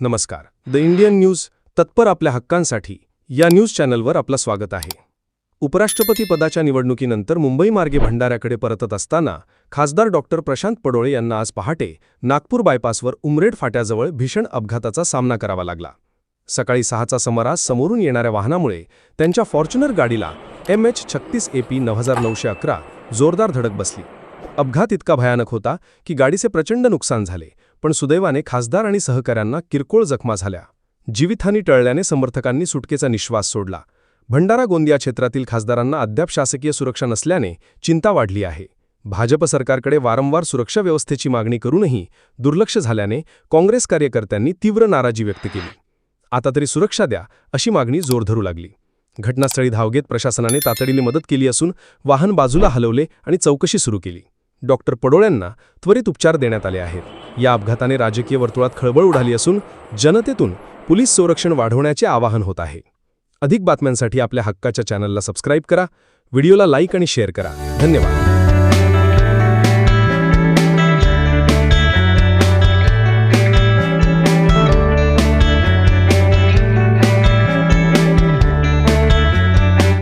नमस्कार. The Indian news तत्पर आपल्या हक्कांसाठी या न्यूज चॅनलवर आपलं स्वागत आहे. उपराष्ट्रपती पदाच्या निवडणुकीनंतर मुंबई मार्गे भंडाऱ्याकडे परतत असताना खासदार डॉक्टर प्रशांत पडोळे यांना आज पहाटे नागपूर बायपासवर उमरेड फाट्याजवळ भीषण अपघाताचा सामना करावा लागला. सकाळी सहाचा समरास समोरून येणाऱ्या वाहनामुळे त्यांच्या फॉर्च्युनर गाडीला एम एच छत्तीस ए पी नऊ हजार नऊशे अकरा जोरदार धडक बसली. अपघात इतका भयानक होता की गाडीचे प्रचंड नुकसान झाले पण सुदैवाने खासदार आणि सहकाऱ्यांना किरकोळ जखमा झाल्या. जीवितहानी टळल्याने समर्थकांनी सुटकेचा निश्वास सोडला. भंडारा गोंदिया क्षेत्रातील खासदारांना अद्याप शासकीय सुरक्षा नसल्याने चिंता वाढली आहे. भाजप सरकारकडे वारंवार सुरक्षा व्यवस्थेची मागणी करूनही दुर्लक्ष झाल्याने काँग्रेस कार्यकर्त्यांनी तीव्र नाराजी व्यक्त केली. आता तरी सुरक्षा द्या अशी मागणी जोर धरू लागली. घटनास्थळी धाव घेत प्रशासनाने तातडीने मदत केली असून वाहन बाजूला हलवले आणि चौकशी सुरू केली. डॉक्टर पडोळ्यांना त्वरित उपचार देण्यात आले आहेत. या अपघाताने राजकीय वर्तुळात खळबळ उडाली असून जनतेतून पोलीस संरक्षण वाढवण्याचे आवाहन होत आहे. अधिक बातम्यांसाठी आपल्या हक्काच्या चॅनलला सबस्क्राईब करा व्हिडिओला लाईक आणि शेअर करा. धन्यवाद.